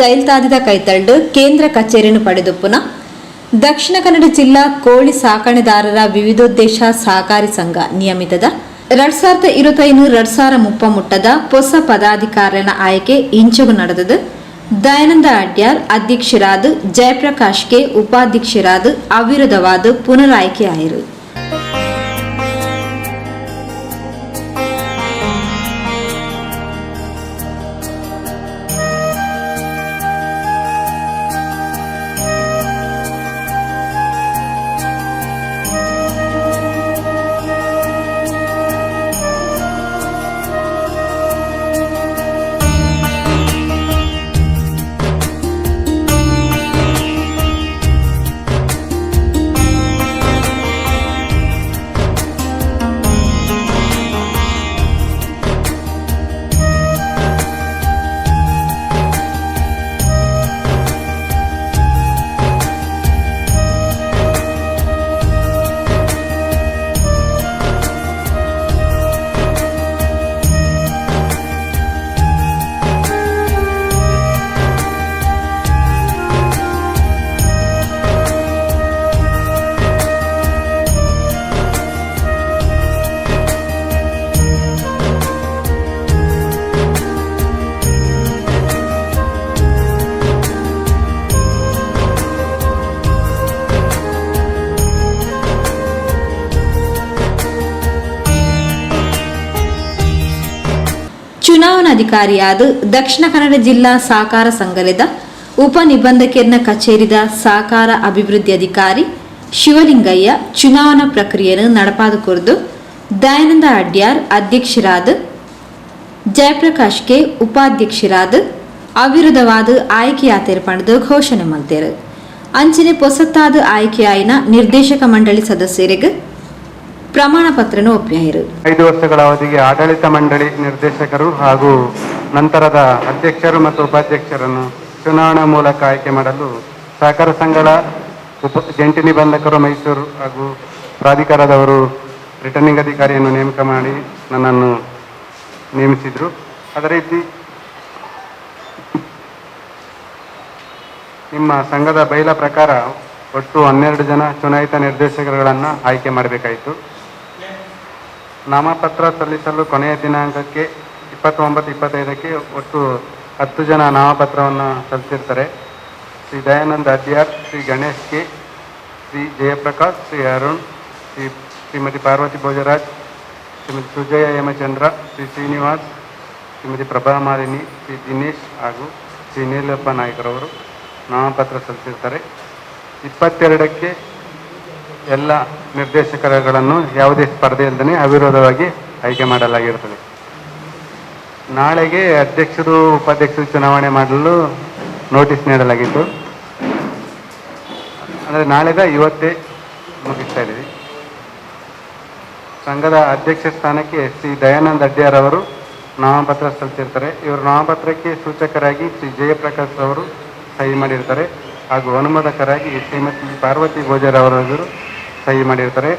ಜೈಲ್ತಾದಿದ ಕೈತಳ್ಳು ಕೇಂದ್ರ ಕಚೇರಿಯನ್ನು ಪಡೆದುಪ್ಪುನ ದಕ್ಷಿಣ ಕನ್ನಡ ಜಿಲ್ಲಾ ಕೋಳಿ ಸಾಕಣೆದಾರರ ವಿವಿಧೋದ್ದೇಶ ಸಹಕಾರಿ ಸಂಘ ನಿಯಮಿತದ ಎರಡ್ ಸಾವಿರದ ಇರುತ್ತೈನು ಎರಡ್ ಸಾವಿರ ಮುಪ್ಪ ಮುಟ್ಟದ ಹೊಸ ಪದಾಧಿಕಾರಿನ ಆಯ್ಕೆ ಇಂಚಗು ನಡೆದದು ದಯಾನಂದ ಅಡ್ಯಾರ್, ಅಧ್ಯಕ್ಷರಾದ ಜಯಪ್ರಕಾಶ್ ಕೆ, ಉಪಾಧ್ಯಕ್ಷರಾದ ಅವಿರೋಧವಾದ ಪುನರಾಯ್ಕೆಯಾಯಿರು. ಚುನಾವಣಾಧಿಕಾರಿಯಾದ ದಕ್ಷಿಣ ಕನ್ನಡ ಜಿಲ್ಲಾ ಸಹಕಾರ ಸಂಘದ ಉಪ ನಿಬಂಧಕರ್ನ ಕಚೇರಿದ ಸಹಕಾರ ಅಭಿವೃದ್ಧಿ ಅಧಿಕಾರಿ ಶಿವಲಿಂಗಯ್ಯ ಚುನಾವಣಾ ಪ್ರಕ್ರಿಯೆಯನ್ನು ನಡಪಾದ ಕುರಿತು ದಯಾನಂದ ಅಡ್ಯಾರ್ ಅಧ್ಯಕ್ಷರಾದ ಜಯಪ್ರಕಾಶ್ ಕೆ ಉಪಾಧ್ಯಕ್ಷರಾದ ಅವಿರೋಧವಾದ ಆಯ್ಕೆಯಾತೇರು ಪಡೆದು ಘೋಷಣೆ ಮಾಡ್ತೇರು ಅಂಚನೆ ಪೊಸತ್ತಾದ ಆಯ್ಕೆಯಾಯಿನ ನಿರ್ದೇಶಕ ಮಂಡಳಿ ಸದಸ್ಯರಿಗೆ ಪ್ರಮಾಣ ಪತ್ರನೂ ಐದು ವರ್ಷಗಳ ಅವಧಿಗೆ ಆಡಳಿತ ಮಂಡಳಿ ನಿರ್ದೇಶಕರು ಹಾಗೂ ನಂತರದ ಅಧ್ಯಕ್ಷರು ಮತ್ತು ಉಪಾಧ್ಯಕ್ಷರನ್ನು ಚುನಾವಣಾ ಮೂಲಕ ಆಯ್ಕೆ ಮಾಡಲು ಸಹಕಾರ ಸಂಘಗಳ ಉಪ ಜಂಟಿ ನಿಬಂಧಕರು ಮೈಸೂರು ಹಾಗೂ ಪ್ರಾಧಿಕಾರದವರು ರಿಟರ್ನಿಂಗ್ ಅಧಿಕಾರಿಯನ್ನು ನೇಮಕ ಮಾಡಿ ನನ್ನನ್ನು ನೇಮಿಸಿದರು. ಅದೇ ರೀತಿ ನಿಮ್ಮ ಸಂಘದ ಬೈಲ ಪ್ರಕಾರ ಒಟ್ಟು ಹನ್ನೆರಡು ಜನ ಚುನಾಯಿತ ನಿರ್ದೇಶಕರುಗಳನ್ನು ಆಯ್ಕೆ ಮಾಡಬೇಕಾಯಿತು. ನಾಮಪತ್ರ ಸಲ್ಲಿಸಲು ಕೊನೆಯ ದಿನಾಂಕಕ್ಕೆ ಇಪ್ಪತ್ತೊಂಬತ್ತು, ಇಪ್ಪತ್ತೈದಕ್ಕೆ ಒಟ್ಟು ಹತ್ತು ಜನ ನಾಮಪತ್ರವನ್ನು ಸಲ್ಲಿಸಿರ್ತಾರೆ. ಶ್ರೀ ದಯಾನಂದ ಅಡ್ಯಾರ್ ಶ್ರೀ ಗಣೇಶ್ ಕೆ, ಶ್ರೀ ಜಯಪ್ರಕಾಶ್, ಶ್ರೀ ಅರುಣ್, ಶ್ರೀ ಶ್ರೀಮತಿ ಪಾರ್ವತಿ ಭೋಜರಾಜ್, ಶ್ರೀಮತಿ ಸುಜಯ ಹೇಮಚಂದ್ರ, ಶ್ರೀ ಶ್ರೀನಿವಾಸ್, ಶ್ರೀಮತಿ ಪ್ರಭಾ ಮಾಲಿನಿ, ಶ್ರೀ ದಿನೇಶ್ ಹಾಗೂ ಶ್ರೀ ನೀಲಪ್ಪ ನಾಯ್ಕರವರು ನಾಮಪತ್ರ ಸಲ್ಲಿಸಿರ್ತಾರೆ. ಇಪ್ಪತ್ತೆರಡಕ್ಕೆ ಎಲ್ಲ ನಿರ್ದೇಶಕರುಗಳನ್ನು ಯಾವುದೇ ಸ್ಪರ್ಧೆ ಅವಿರೋಧವಾಗಿ ಆಯ್ಕೆ ಮಾಡಲಾಗಿರುತ್ತದೆ. ನಾಳೆಗೆ ಅಧ್ಯಕ್ಷರು, ಉಪಾಧ್ಯಕ್ಷರು ಚುನಾವಣೆ ಮಾಡಲು ನೋಟಿಸ್ ನೀಡಲಾಗಿತ್ತು. ಅಂದರೆ ನಾಳೆದ ಇವತ್ತೇ ಮುಗಿಸ್ತಾ ಇದ್ದೀವಿ. ಸಂಘದ ಅಧ್ಯಕ್ಷ ಸ್ಥಾನಕ್ಕೆ ಶ್ರೀ ದಯಾನಂದ್ ಅವರು ನಾಮಪತ್ರ ಸಲ್ಲಿಸಿರ್ತಾರೆ. ಇವರು ನಾಮಪತ್ರಕ್ಕೆ ಸೂಚಕರಾಗಿ ಶ್ರೀ ಜಯಪ್ರಕಾಶ್ ಅವರು ಸಹಿ ಮಾಡಿರ್ತಾರೆ. ಹಾಗೂ ಅನುಮೋದಕರಾಗಿ ಶ್ರೀಮತಿ ಪಾರ್ವತಿ ಗೋಜರ್ ಅವರೆದುರು ಸಹಿ ಮಾಡಿರ್ತಾರೆ.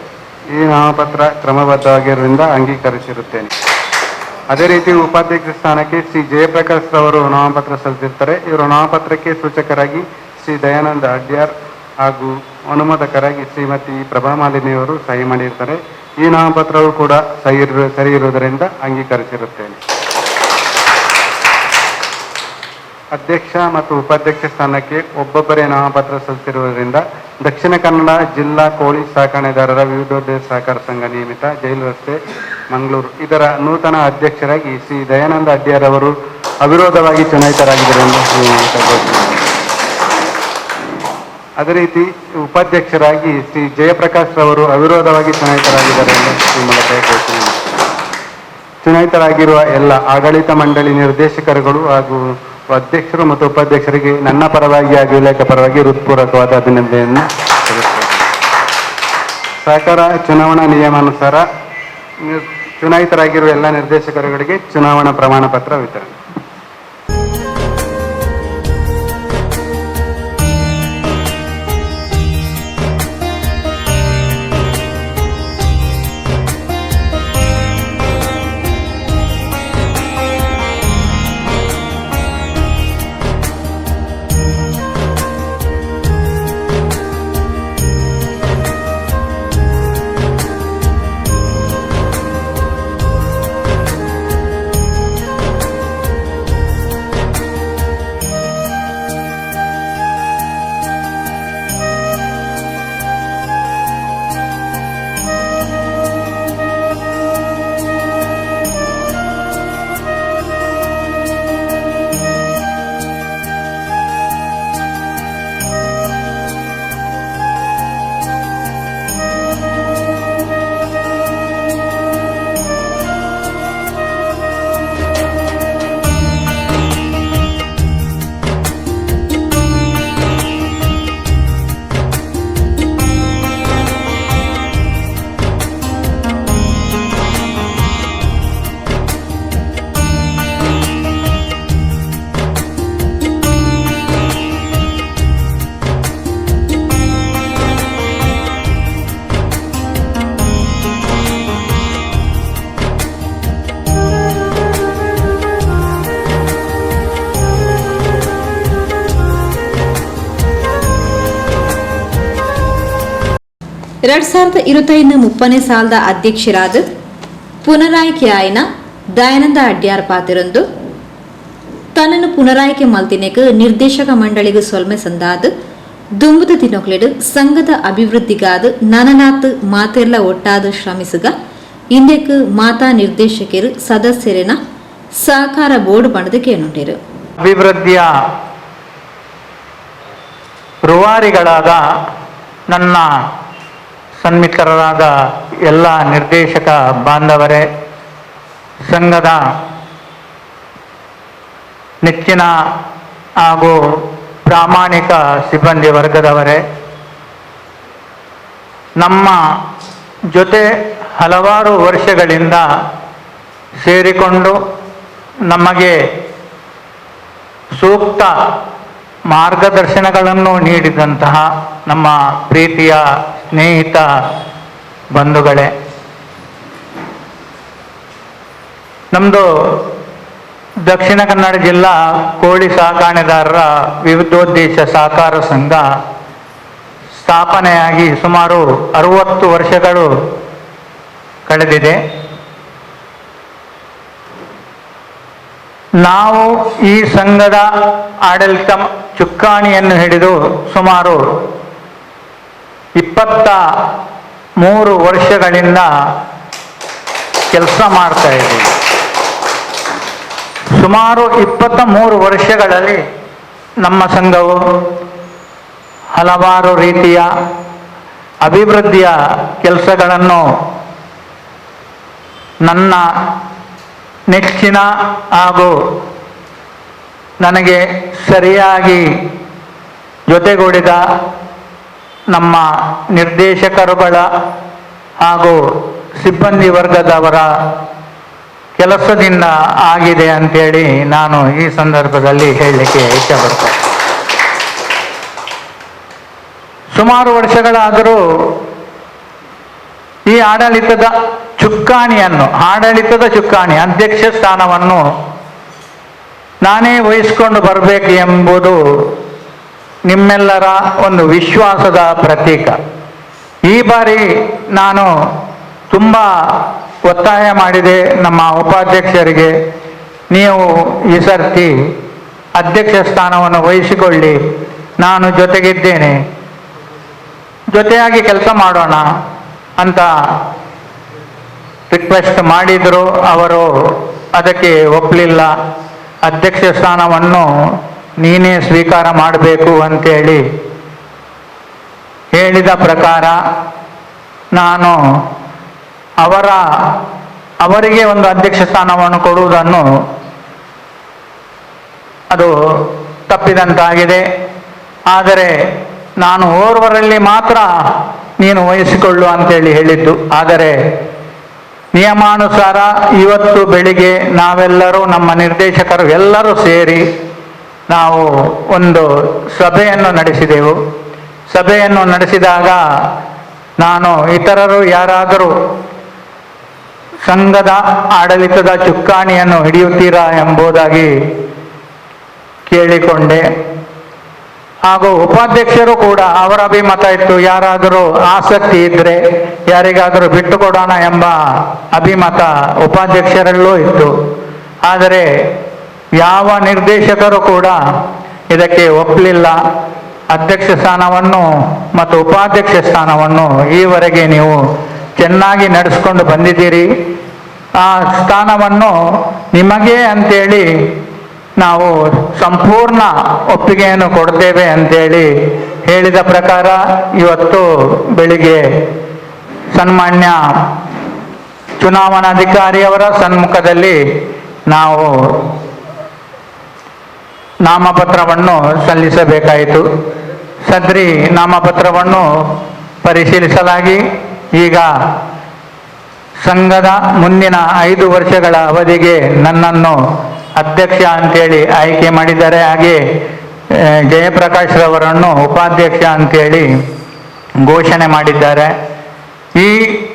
ಈ ನಾಮಪತ್ರ ಕ್ರಮಬದ್ಧವಾಗಿರುವುದರಿಂದ ಅಂಗೀಕರಿಸಿರುತ್ತೇನೆ. ಅದೇ ರೀತಿ ಉಪಾಧ್ಯಕ್ಷ ಸ್ಥಾನಕ್ಕೆ ಶ್ರೀ ಜಯಪ್ರಕಾಶ್ ರವರು ನಾಮಪತ್ರ ಸಲ್ಲಿಸಿರ್ತಾರೆ. ಇವರು ನಾಮಪತ್ರಕ್ಕೆ ಸೂಚಕರಾಗಿ ಶ್ರೀ ದಯಾನಂದ ಅಡ್ಯಾರ್ ಹಾಗೂ ಅನುಮೋದಕರಾಗಿ ಶ್ರೀಮತಿ ಪ್ರಭಾ ಮಾಲಿನಿಯವರು ಸಹಿ ಮಾಡಿರ್ತಾರೆ. ಈ ನಾಮಪತ್ರವು ಕೂಡ ಸಹಿ ಸರಿ ಇರುವುದರಿಂದ ಅಂಗೀಕರಿಸಿರುತ್ತೇನೆ. ಅಧ್ಯಕ್ಷ ಮತ್ತು ಉಪಾಧ್ಯಕ್ಷ ಸ್ಥಾನಕ್ಕೆ ಒಬ್ಬೊಬ್ಬರೇ ನಾಮಪತ್ರ ಸಲ್ಲಿಸಿರುವುದರಿಂದ ದಕ್ಷಿಣ ಕನ್ನಡ ಜಿಲ್ಲಾ ಕೋಳಿ ಸಾಕಣೆದಾರರ ವಿವಿಧೋದ್ಯ ಸಹಕಾರ ಸಂಘ ನಿಯಮಿತ, ಜೈಲು ರಸ್ತೆ, ಮಂಗಳೂರು. ಇದರ ನೂತನ ಅಧ್ಯಕ್ಷರಾಗಿ ಶ್ರೀ ದಯಾನಂದ ಅಡ್ಡಿಯರ್ ಅವರು ಅವಿರೋಧವಾಗಿ ಚುನಾಯಿತರಾಗಿದ್ದಾರೆ ಎಂದು ಅದೇ ರೀತಿ ಉಪಾಧ್ಯಕ್ಷರಾಗಿ ಶ್ರೀ ಜಯಪ್ರಕಾಶ್ ಅವರು ಅವಿರೋಧವಾಗಿ ಚುನಾಯಿತರಾಗಿದ್ದಾರೆ ಎಂದು ಈ ಮೂಲಕ ಚುನಾಯಿತರಾಗಿರುವ ಎಲ್ಲ ಆಡಳಿತ ಮಂಡಳಿ ನಿರ್ದೇಶಕರುಗಳು ಹಾಗೂ ಅಧ್ಯಕ್ಷರು ಮತ್ತು ಉಪಾಧ್ಯಕ್ಷರಿಗೆ ನನ್ನ ಪರವಾಗಿ ಹಾಗೂ ಇಲಾಖೆ ಪರವಾಗಿ ಹೃತ್ಪೂರ್ವಕವಾದ ಅಭಿನಂದನೆಯನ್ನು. ಸಹಕಾರ ಚುನಾವಣಾ ನಿಯಮಾನುಸಾರ ಚುನಾಯಿತರಾಗಿರುವ ಎಲ್ಲ ನಿರ್ದೇಶಕರುಗಳಿಗೆ ಚುನಾವಣಾ ಪ್ರಮಾಣ ಪತ್ರ ವಿತರಣೆ ಎರಡು ಸಾವಿರದ ಇರುವತ್ತೈದು ಮುಪ್ಪನೇ ಸಾಲದ ಅಧ್ಯಕ್ಷರಾದ ಪುನರಾಯ್ಕೆಯಾಯಿನ ದಯಾನಂದ ಅಡ್ಯಾರ್ ಪಾತಿರಂದು ತನ್ನನ್ನು ಪುನರಾಯ್ಕೆ ಮಲ್ತಿನೇಕ ನಿರ್ದೇಶಕ ಮಂಡಳಿಗೆ ಸೊಲ್ಮೆ ಸಂದಾದ್ ದುಂಬುದ ದಿನೊಕ್ಲೆಡು ಸಂಘದ ಅಭಿವೃದ್ಧಿಗಾದ ನನನಾತ್ ಮಾತೆಲ್ಲ ಒಟ್ಟಾದು ಶ್ರಮಿಸುಗ ಇಂದೆಕ್ ಮಾತಾ ನಿರ್ದೇಶಕರು ಸದಸ್ಯರಿನ ಸಹಕಾರ ಬೋರ್ಡ್ ಬಣದ ಕೇಳುಂಟರು. ಅಭಿವೃದ್ಧಿಯ ರುವಾರಿಗಳಾದ ನನ್ನ ಸನ್ಮಿತ್ರರಾದ ಎಲ್ಲ ನಿರ್ದೇಶಕ ಬಾಂಧವರೇ, ಸಂಘದ ನೆಚ್ಚಿನ ಹಾಗೂ ಪ್ರಾಮಾಣಿಕ ಸಿಬ್ಬಂದಿ ವರ್ಗದವರೇ, ನಮ್ಮ ಜೊತೆ ಹಲವಾರು ವರ್ಷಗಳಿಂದ ಸೇರಿಕೊಂಡು ನಮಗೆ ಸೂಕ್ತ ಮಾರ್ಗದರ್ಶನಗಳನ್ನು ನೀಡಿದಂತಹ ನಮ್ಮ ಪ್ರೀತಿಯ ಸ್ನೇಹಿತ, ಬಂಧುಗಳೇ. ನಮ್ಮದು ದಕ್ಷಿಣ ಕನ್ನಡ ಜಿಲ್ಲಾ ಕೋಳಿ ಸಾಕಾಣೆದಾರರ ವಿವಿಧೋದ್ದೇಶ ಸಹಕಾರ ಸಂಘ ಸ್ಥಾಪನೆಯಾಗಿ ಸುಮಾರು ಅರುವತ್ತು ವರ್ಷಗಳು ಕಳೆದಿದೆ. ನಾವು ಈ ಸಂಘದ ಆಡಳಿತ ಚುಕ್ಕಾಣಿಯನ್ನು ಹಿಡಿದು ಸುಮಾರು ಇಪ್ಪತ್ತ ಮೂರು ವರ್ಷಗಳಿಂದ ಕೆಲಸ ಮಾಡ್ತಾ ಇದ್ದೀವಿ. ಸುಮಾರು ಇಪ್ಪತ್ತ ಮೂರು ವರ್ಷಗಳಲ್ಲಿ ನಮ್ಮ ಸಂಘವು ಹಲವಾರು ರೀತಿಯ ಅಭಿವೃದ್ಧಿಯ ಕೆಲಸಗಳನ್ನು ನನ್ನ ನೆಚ್ಚಿನ ಹಾಗೂ ನನಗೆ ಸರಿಯಾಗಿ ಜೊತೆಗೂಡಿದ ನಮ್ಮ ನಿರ್ದೇಶಕರುಗಳ ಹಾಗೂ ಸಿಬ್ಬಂದಿ ವರ್ಗದವರ ಕೆಲಸದಿಂದ ಆಗಿದೆ ಅಂತೇಳಿ ನಾನು ಈ ಸಂದರ್ಭದಲ್ಲಿ ಹೇಳಲಿಕ್ಕೆ ಇಷ್ಟಪಡ್ತೇನೆ. ಸುಮಾರು ವರ್ಷಗಳಾದರೂ ಈ ಆಡಳಿತದ ಚುಕ್ಕಾಣಿಯನ್ನು, ಆಡಳಿತದ ಚುಕ್ಕಾಣಿ, ಅಧ್ಯಕ್ಷ ಸ್ಥಾನವನ್ನು ನಾನೇ ವಹಿಸಿಕೊಂಡು ಬರಬೇಕು ಎಂಬುದು ನಿಮ್ಮೆಲ್ಲರ ಒಂದು ವಿಶ್ವಾಸದ ಪ್ರತೀಕ. ಈ ಬಾರಿ ನಾನು ತುಂಬ ಒತ್ತಾಯ ಮಾಡಿದೆ ನಮ್ಮ ಉಪಾಧ್ಯಕ್ಷರಿಗೆ. ನೀವು ಈ ಸರ್ತಿ ಅಧ್ಯಕ್ಷ ಸ್ಥಾನವನ್ನು ವಹಿಸಿಕೊಳ್ಳಿ. ನಾನು ಜೊತೆಗಿದ್ದೇನೆ. ಜೊತೆಯಾಗಿ ಕೆಲಸ ಮಾಡೋಣ ಅಂತ ರಿಕ್ವೆಸ್ಟ್ ಮಾಡಿದರು. ಅವರು ಅದಕ್ಕೆ ಒಪ್ಪಲಿಲ್ಲ. ಅಧ್ಯಕ್ಷ ಸ್ಥಾನವನ್ನು ನೀನೇ ಸ್ವೀಕಾರ ಮಾಡಬೇಕು ಅಂತೇಳಿ ಹೇಳಿದ ಪ್ರಕಾರ ನಾನು ಅವರ, ಅವರಿಗೆ ಒಂದು ಅಧ್ಯಕ್ಷ ಸ್ಥಾನವನ್ನು ಕೊಡುವುದನ್ನು ಅದು ತಪ್ಪಿದಂತಾಗಿದೆ. ಆದರೆ ನಾನು ಓರ್ವರಲ್ಲಿ ಮಾತ್ರ ನೀನು ವಹಿಸಿಕೊಳ್ಳು ಅಂತೇಳಿ ಹೇಳಿದ್ದು. ಆದರೆ ನಿಯಮಾನುಸಾರ ಇವತ್ತು ಬೆಳಿಗ್ಗೆ ನಾವೆಲ್ಲರೂ ನಮ್ಮ ನಿರ್ದೇಶಕರು ಎಲ್ಲರೂ ಸೇರಿ ನಾವು ಒಂದು ಸಭೆಯನ್ನು ನಡೆಸಿದೆವು. ಸಭೆಯನ್ನು ನಡೆಸಿದಾಗ ನಾನು ಇತರರು ಯಾರಾದರೂ ಸಂಘದ ಆಡಳಿತದ ಚುಕ್ಕಾಣಿಯನ್ನು ಹಿಡಿಯುತ್ತೀರಾ ಎಂಬುದಾಗಿ ಕೇಳಿಕೊಂಡೆ. ಹಾಗೂ ಉಪಾಧ್ಯಕ್ಷರು ಕೂಡ ಅವರ ಅಭಿಮತ ಇತ್ತು. ಯಾರಾದರೂ ಆಸಕ್ತಿ ಇದ್ದರೆ ಯಾರಿಗಾದರೂ ಬಿಟ್ಟು ಕೊಡೋಣ ಎಂಬ ಅಭಿಮತ ಉಪಾಧ್ಯಕ್ಷರಲ್ಲೂ ಇತ್ತು. ಆದರೆ ಯಾವ ನಿರ್ದೇಶಕರು ಕೂಡ ಇದಕ್ಕೆ ಒಪ್ಪಲಿಲ್ಲ ಅಧ್ಯಕ್ಷ ಸ್ಥಾನವನ್ನು ಮತ್ತು ಉಪಾಧ್ಯಕ್ಷ ಸ್ಥಾನವನ್ನು ಈವರೆಗೆ ನೀವು ಚೆನ್ನಾಗಿ ನಡೆಸ್ಕೊಂಡು ಬಂದಿದ್ದೀರಿ. ಆ ಸ್ಥಾನವನ್ನು ನಿಮಗೆ ಅಂತೇಳಿ ನಾವು ಸಂಪೂರ್ಣ ಒಪ್ಪಿಗೆಯನ್ನು ಕೊಡ್ತೇವೆ ಅಂತೇಳಿ ಹೇಳಿದ ಪ್ರಕಾರ ಇವತ್ತು ಬೆಳಿಗ್ಗೆ ಸನ್ಮಾನ್ಯ ಚುನಾವಣಾಧಿಕಾರಿಯವರ ಸನ್ಮುಖದಲ್ಲಿ ನಾವು ನಾಮಪತ್ರವನ್ನು ಸಲ್ಲಿಸಬೇಕಾಯಿತು. ಸದ್ರಿ ನಾಮಪತ್ರವನ್ನು ಪರಿಶೀಲಿಸಲಾಗಿ ಈಗ ಸಂಘದ ಮುಂದಿನ ಐದು ವರ್ಷಗಳ ಅವಧಿಗೆ ನನ್ನನ್ನು ಅಧ್ಯಕ್ಷ ಅಂತೇಳಿ ಆಯ್ಕೆ ಮಾಡಿದ್ದಾರೆ ಹಾಗೆ ಜಯಪ್ರಕಾಶ್ ರವರನ್ನು ಉಪಾಧ್ಯಕ್ಷ ಅಂತೇಳಿ ಘೋಷಣೆ ಮಾಡಿದ್ದಾರೆ. ಈ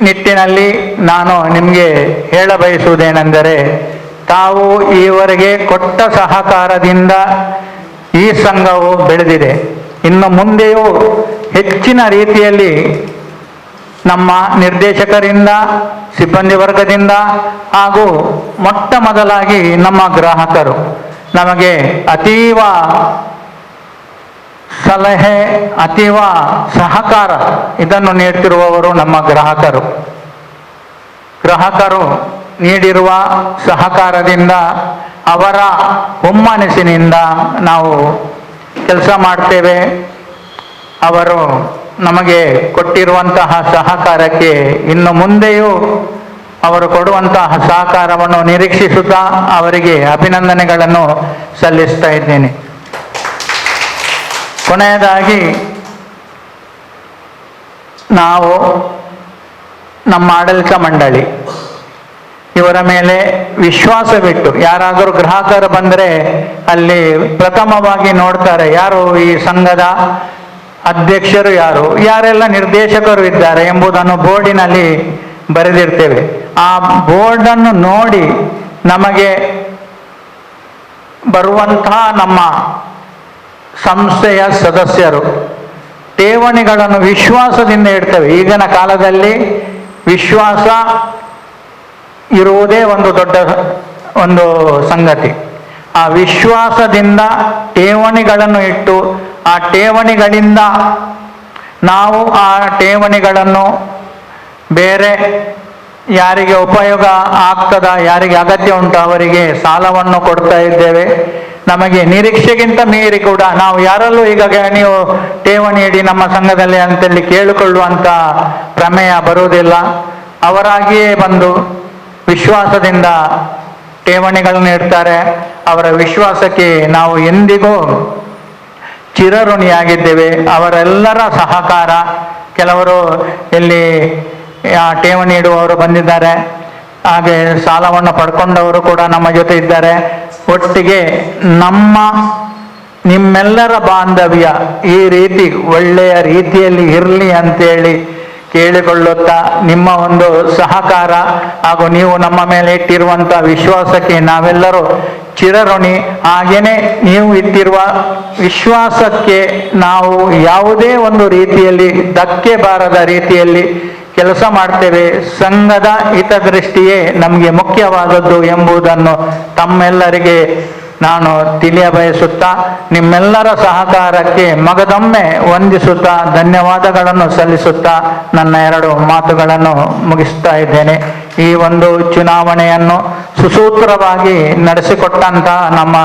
ನಿಟ್ಟಿನಲ್ಲಿ ನಾನು ನಿಮಗೆ ಹೇಳ ಬಯಸುವುದೇನೆಂದರೆ ತಾವು ಈವರೆಗೆ ಕೊಟ್ಟ ಸಹಕಾರದಿಂದ ಈ ಸಂಘವು ಬೆಳೆದಿದೆ. ಇನ್ನು ಮುಂದೆಯೂ ಹೆಚ್ಚಿನ ರೀತಿಯಲ್ಲಿ ನಮ್ಮ ನಿರ್ದೇಶಕರಿಂದ, ಸಿಬ್ಬಂದಿ ವರ್ಗದಿಂದ ಹಾಗೂ ಮೊಟ್ಟ ಮೊದಲಾಗಿ ನಮ್ಮ ಗ್ರಾಹಕರು ನಮಗೆ ಅತೀವ ಸಲಹೆ, ಅತೀವ ಸಹಕಾರ ಇದನ್ನು ನೀಡ್ತಿರುವವರು ನಮ್ಮ ಗ್ರಾಹಕರು. ಗ್ರಾಹಕರು ನೀಡಿರುವ ಸಹಕಾರದಿಂದ, ಅವರ ಹುಮ್ಮನಸ್ಸಿನಿಂದ ನಾವು ಕೆಲಸ ಮಾಡ್ತೇವೆ. ಅವರು ನಮಗೆ ಕೊಟ್ಟಿರುವಂತಹ ಸಹಕಾರಕ್ಕೆ ಇನ್ನು ಮುಂದೆಯೂ ಅವರು ಕೊಡುವಂತಹ ಸಹಕಾರವನ್ನು ನಿರೀಕ್ಷಿಸುತ್ತಾ ಅವರಿಗೆ ಅಭಿನಂದನೆಗಳನ್ನು ಸಲ್ಲಿಸ್ತಾ ಇದ್ದೇನೆ. ಕೊನೆಯದಾಗಿ, ನಾವು ನಮ್ಮ ಆಡಳಿತ ಮಂಡಳಿ ಇವರ ಮೇಲೆ ವಿಶ್ವಾಸವಿಟ್ಟು, ಯಾರಾದರೂ ಗ್ರಾಹಕರು ಬಂದರೆ ಅಲ್ಲಿ ಪ್ರಥಮವಾಗಿ ನೋಡ್ತಾರೆ, ಯಾರು ಈ ಸಂಘದ ಅಧ್ಯಕ್ಷರು ಯಾರು, ಯಾರೆಲ್ಲ ನಿರ್ದೇಶಕರು ಇದ್ದಾರೆ ಎಂಬುದನ್ನು ಬೋರ್ಡಿನಲ್ಲಿ ಬರೆದಿರ್ತೇವೆ. ಆ ಬೋರ್ಡನ್ನು ನೋಡಿ ನಮಗೆ ಬರುವಂತಹ ನಮ್ಮ ಸಂಸ್ಥೆಯ ಸದಸ್ಯರು ಠೇವಣಿಗಳನ್ನು ವಿಶ್ವಾಸದಿಂದ ಇಡ್ತೇವೆ. ಈಗಿನ ಕಾಲದಲ್ಲಿ ವಿಶ್ವಾಸ ಇರುವುದೇ ಒಂದು ದೊಡ್ಡ ಒಂದು ಸಂಗತಿ. ಆ ವಿಶ್ವಾಸದಿಂದ ಠೇವಣಿಗಳನ್ನು ಇಟ್ಟು ಆ ಠೇವಣಿಗಳಿಂದ ನಾವು ಆ ಠೇವಣಿಗಳನ್ನು ಬೇರೆ ಯಾರಿಗೆ ಉಪಯೋಗ ಆಗ್ತದ, ಯಾರಿಗೆ ಅಗತ್ಯ ಉಂಟು ಅವರಿಗೆ ಸಾಲವನ್ನು ಕೊಡ್ತಾ ಇದ್ದೇವೆ. ನಮಗೆ ನಿರೀಕ್ಷೆಗಿಂತ ಮೀರಿ ಕೂಡ ನಾವು ಯಾರಲ್ಲೂ ಈಗ ನೀವು ಠೇವಣಿ ಇಡಿ ನಮ್ಮ ಸಂಘದಲ್ಲಿ ಅಂತೇಳಿ ಕೇಳಿಕೊಳ್ಳುವಂತ ಪ್ರಮೇಯ ಬರುವುದಿಲ್ಲ. ಅವರಾಗಿಯೇ ಬಂದು ವಿಶ್ವಾಸದಿಂದ ಠೇವಣಿಗಳನ್ನು ಇಡ್ತಾರೆ ಅವರ ವಿಶ್ವಾಸಕ್ಕೆ ನಾವು ಎಂದಿಗೂ ಚಿರಋಣಿಯಾಗಿದ್ದೇವೆ. ಅವರೆಲ್ಲರ ಸಹಕಾರ. ಕೆಲವರು ಇಲ್ಲಿ ಠೇವಣಿ ಇಡುವವರು ಬಂದಿದ್ದಾರೆ. ಹಾಗೆ ಸಾಲವನ್ನು ಪಡ್ಕೊಂಡವರು ಕೂಡ ನಮ್ಮ ಜೊತೆ ಇದ್ದಾರೆ. ಒಟ್ಟಿಗೆ ನಮ್ಮ, ನಿಮ್ಮೆಲ್ಲರ ಬಾಂಧವ್ಯ ಈ ರೀತಿ ಒಳ್ಳೆಯ ರೀತಿಯಲ್ಲಿ ಇರಲಿ ಅಂತೇಳಿ ಕೇಳಿಕೊಳ್ಳುತ್ತಾ ನಿಮ್ಮ ಒಂದು ಸಹಕಾರ ಹಾಗೂ ನೀವು ನಮ್ಮ ಮೇಲೆ ಇಟ್ಟಿರುವಂಥ ವಿಶ್ವಾಸಕ್ಕೆ ನಾವೆಲ್ಲರೂ ಚಿರಋಣಿ. ಹಾಗೇನೆ ನೀವು ಇಟ್ಟಿರುವ ವಿಶ್ವಾಸಕ್ಕೆ ನಾವು ಯಾವುದೇ ಒಂದು ರೀತಿಯಲ್ಲಿ ಧಕ್ಕೆ ಬಾರದ ರೀತಿಯಲ್ಲಿ ಕೆಲಸ ಮಾಡ್ತೇವೆ. ಸಂಘದ ಹಿತದೃಷ್ಟಿಯೇ ನಮಗೆ ಮುಖ್ಯವಾದದ್ದು ಎಂಬುದನ್ನು ತಮ್ಮೆಲ್ಲರಿಗೆ ನಾನು ತಿಳಿಯ ಬಯಸುತ್ತಾ ನಿಮ್ಮೆಲ್ಲರ ಸಹಕಾರಕ್ಕೆ ಮಗದೊಮ್ಮೆ ವಂದಿಸುತ್ತಾ ಧನ್ಯವಾದಗಳನ್ನು ಸಲ್ಲಿಸುತ್ತಾ ನನ್ನ ಎರಡು ಮಾತುಗಳನ್ನು ಮುಗಿಸ್ತಾ ಇದ್ದೇನೆ. ಈ ಒಂದು ಚುನಾವಣೆಯನ್ನು ಸುಸೂತ್ರವಾಗಿ ನಡೆಸಿಕೊಟ್ಟಂತಹ ನಮ್ಮ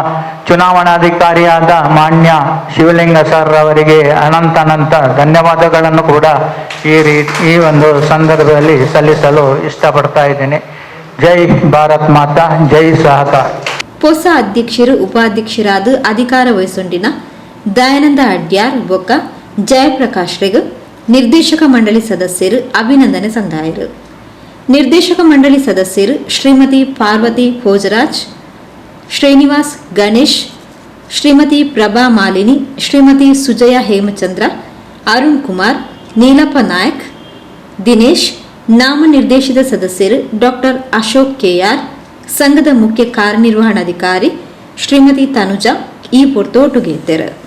ಚುನಾವಣಾಧಿಕಾರಿಯಾದ ಮಾನ್ಯ ಶಿವಲಿಂಗ ಸರ್ ಅವರಿಗೆ ಅನಂತ ಅನಂತ ಧನ್ಯವಾದಗಳನ್ನು ಕೂಡ ಈ ರೀ, ಈ ಒಂದು ಸಂದರ್ಭದಲ್ಲಿ ಸಲ್ಲಿಸಲು ಇಷ್ಟಪಡ್ತಾ ಇದ್ದೇನೆ. ಜೈ ಭಾರತ್ ಮಾತಾ, ಜೈ ಸಹಕಾರ. ಹೊಸ ಅಧ್ಯಕ್ಷರು, ಉಪಾಧ್ಯಕ್ಷರಾದ ಅಧಿಕಾರ ವಹಿಸೊಂಡಿನ ದಯಾನಂದ ಅಡ್ಯಾರ್ ಬೊಕ್ಕ ಜಯಪ್ರಕಾಶ್ ರೆಗ್, ನಿರ್ದೇಶಕ ಮಂಡಳಿ ಸದಸ್ಯರು, ಅಭಿನಂದನೆ ಸಂದಾಯರು. ನಿರ್ದೇಶಕ ಮಂಡಳಿ ಸದಸ್ಯರು ಶ್ರೀಮತಿ ಪಾರ್ವತಿ ಭೋಜರಾಜ್, ಶ್ರೀನಿವಾಸ್ ಗಣೇಶ್, ಶ್ರೀಮತಿ ಪ್ರಭಾ ಮಾಲಿನಿ, ಶ್ರೀಮತಿ ಸುಜಯ ಹೇಮಚಂದ್ರ, ಅರುಣ್ ಕುಮಾರ್, ನೀಲಪ್ಪ ನಾಯಕ್, ದಿನೇಶ್ ನಾಮನಿರ್ದೇಶಿತ ಸದಸ್ಯರು ಡಾಕ್ಟರ್ ಅಶೋಕ್ ಕೆಆರ್ ಸಂಘದ ಮುಖ್ಯ ಕಾರ್ಯನಿರ್ವಹಣಾಧಿಕಾರಿ ಶ್ರೀಮತಿ ತನುಜಾ ಈ ಪೊರ್ತೋಟುಗೆ ಇದ್ದರು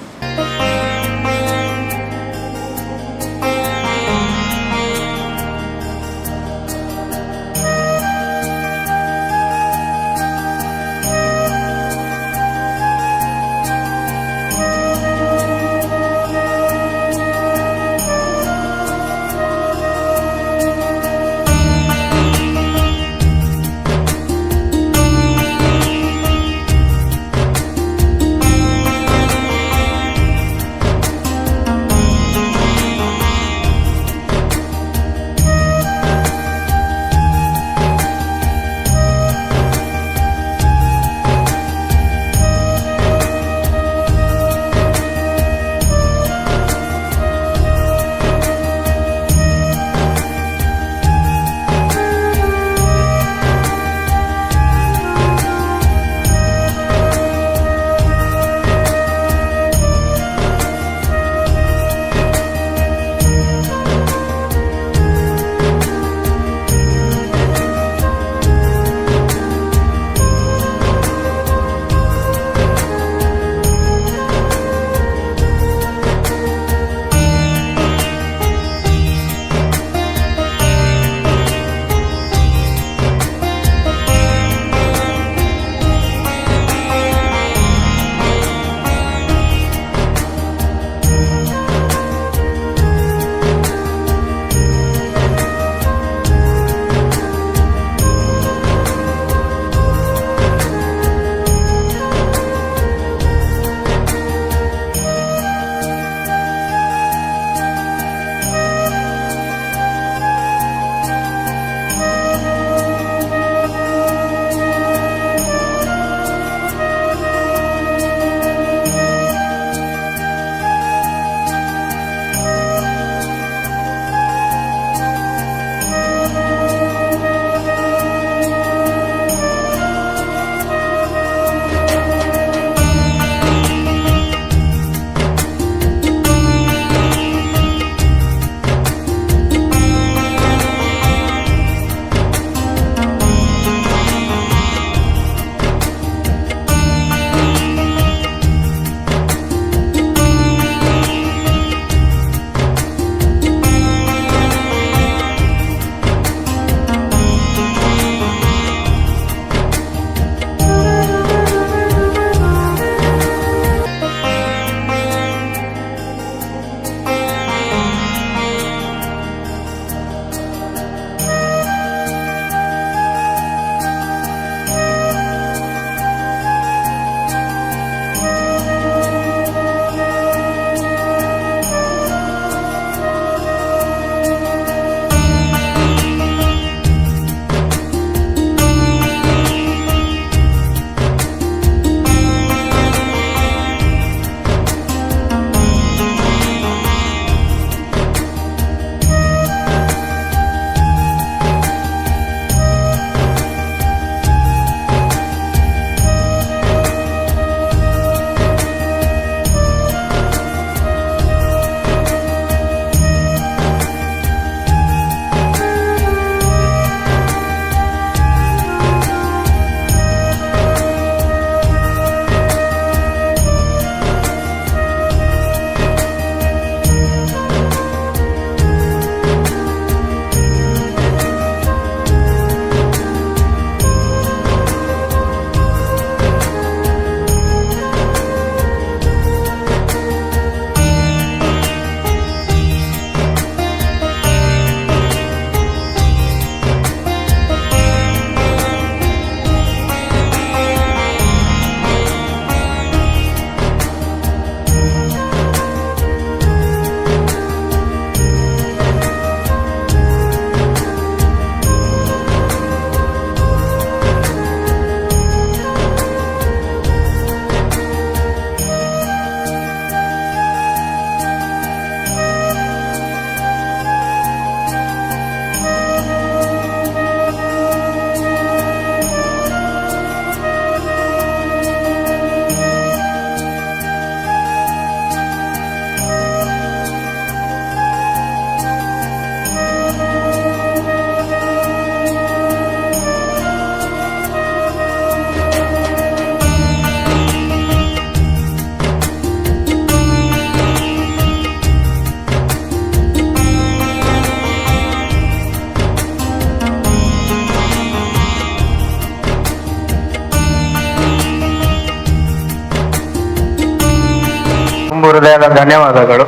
ತುಂಬ ಹೃದಯದ ಧನ್ಯವಾದಗಳು.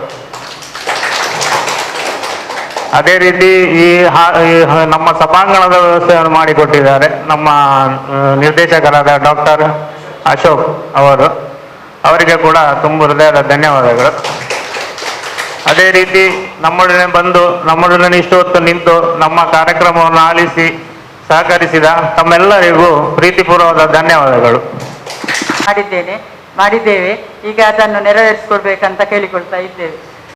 ಅದೇ ರೀತಿ ಈ ನಮ್ಮ ಸಭಾಂಗಣದ ವ್ಯವಸ್ಥೆಯನ್ನು ಮಾಡಿಕೊಟ್ಟಿದ್ದಾರೆ. ನಮ್ಮ ನಿರ್ದೇಶಕರಾದ ಡಾಕ್ಟರ್ ಅಶೋಕ್ ಅವರು. ಅವರಿಗೆ ಕೂಡ ತುಂಬ ಹೃದಯದ ಧನ್ಯವಾದಗಳು. ಅದೇ ರೀತಿ ನಮ್ಮೊಡನೆ ಬಂದು, ನಮ್ಮೊಡನೆ ಇಷ್ಟು ಹೊತ್ತು ನಿಂತು ನಮ್ಮ ಕಾರ್ಯಕ್ರಮವನ್ನು ಆಲಿಸಿ ಸಹಕರಿಸಿದ ತಮ್ಮೆಲ್ಲರಿಗೂ ಪ್ರೀತಿಪೂರ್ವದ ಧನ್ಯವಾದಗಳು. ಮಾಡಿದ್ದೇನೆ. ಮಾಡಿದ್ದೇವೆ. ಈಗ ಅದನ್ನು ನೆರವೇರಿಸಿಕೊಡ್ಬೇಕಂತ ಕೇಳಿಕೊಳ್ತಾ ಇದ್ದೇವೆ.